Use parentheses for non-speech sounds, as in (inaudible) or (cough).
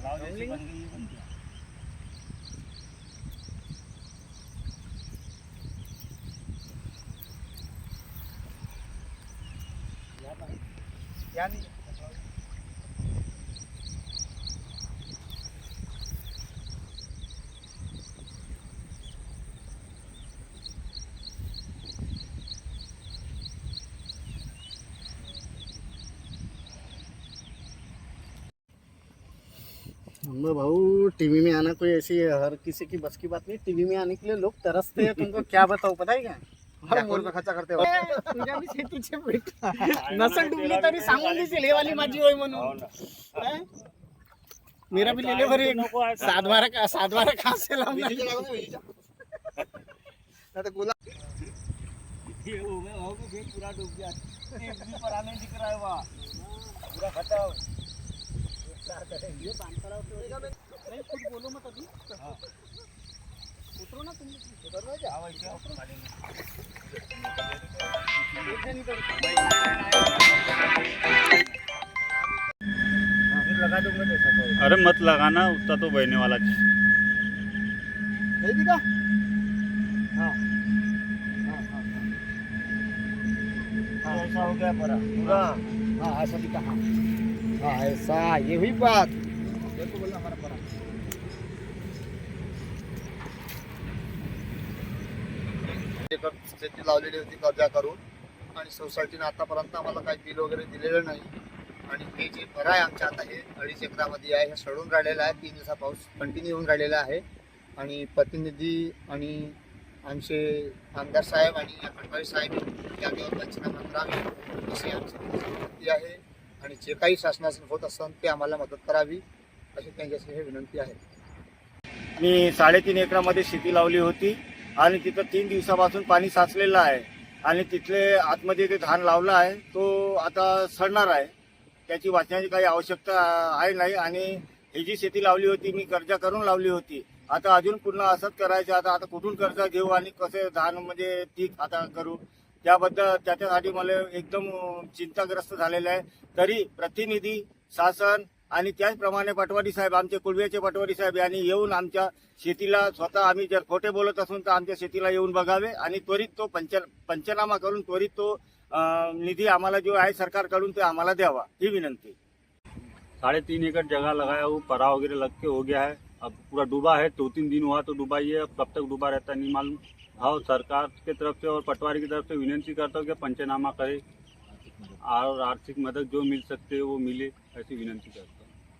तालाब जैसी बन गई है, बन गया यानी अम्मा भाऊ टीवी में आना कोई ऐसी हर किसी की बस की बात नहीं टीवी में आने के लिए लोग तरसते हैं तुमको क्या बताओ पता है क्या? हर खर्चा करते हो। तुझ्या बी शेतीचे बेटा (laughs) नसन डुबली तरी सांगून दिसेल हे वाली माझी होय हो म्हणून मेरा भी ले ले भरे नको आहे का? सात बारह का सात बारह कहाँ से लाऊँगा (laughs) ये हो गया हो गया खेत पूरा डूब गया। एक भी परा दिख रहा है वहाँ। पूरा खत्म उतरो ना तुम उतर ना जा हाँ, वैसे आप काटेंगे। एक जन इधर फिर लगा दूंगा तो ऐसा करो। अरे मत लगाना उतना तो बहने वाला चीज नहीं दिखा हाँ हाँ हाँ हाँ तो ऐसा हो गया परा पूरा हाँ ऐसा दिखा हाँ हाँ ऐसा ये हुई बात शेती लावलेली होती कर्जा करून आणि सोसायटीने आतापर्यंत आम्हाला काही बिल वगैरे दिलेलं नाही. आणि हे जे घर आहे आमच्या आता हे अडीच एकरामध्ये आहे हे सडून राहिलेलं आहे. तीन दिवसा पाऊस कंटिन्यू होऊन राहिलेला आहे. आणि प्रतिनिधी आणि आमचे आमदार साहेब आणि या साहेब जागेवर पंचनामा करावे अशी आमची विनंती आहे. आणि जे काही शासनाचं होत असेल ते आम्हाला मदत करावी अशी त्यांच्याशी हे विनंती आहे. मी साडेतीन एकरामध्ये शेती लावली होती आणि तिथं तीन दिवसापासून पाणी साचलेलं आहे. आणि तिथले आतमध्ये ते धान लावलं आहे तो आता सडणार आहे. त्याची वाचण्याची काही आवश्यकता आहे नाही आणि ही जी शेती लावली होती मी कर्ज करून लावली होती. आता अजून पुन्हा असंच करायचं आता आता कुठून कर्ज घेऊ आणि कसं धान म्हणजे पीक आता करू? त्याबद्दल त्याच्यासाठी मला एकदम चिंताग्रस्त झालेलं आहे. तरी प्रतिनिधी शासन आणि त्याचप्रमाणे पटवारी साहेब आमचे कुळव्याचे पटवारी साहेब यांनी येऊन आमच्या शेतीला स्वतः आम्ही जर खोटे बोलत असून तर आमच्या शेतीला येऊन बघावे आणि त्वरित तो पंच पंचनामा करून त्वरित तो निधी आम्हाला जो आहे सरकारकडून ते आम्हाला द्यावा. ही विनंती. साढ़े तीन एकड़ जगह लगाया हुआ परा वगैरह लग के हो गया है। अब पूरा डूबा है, दो तीन दिन हुआ तो डूबा ही है अब कब तक डूबा रहता नहीं मालूम। हाँ सरकार के तरफ़ से और पटवारी की तरफ़ से विनती करता हूँ कि पंचनामा करे और आर्थिक मदद जो मिल सकते है वो मिले, ऐसी विनती करता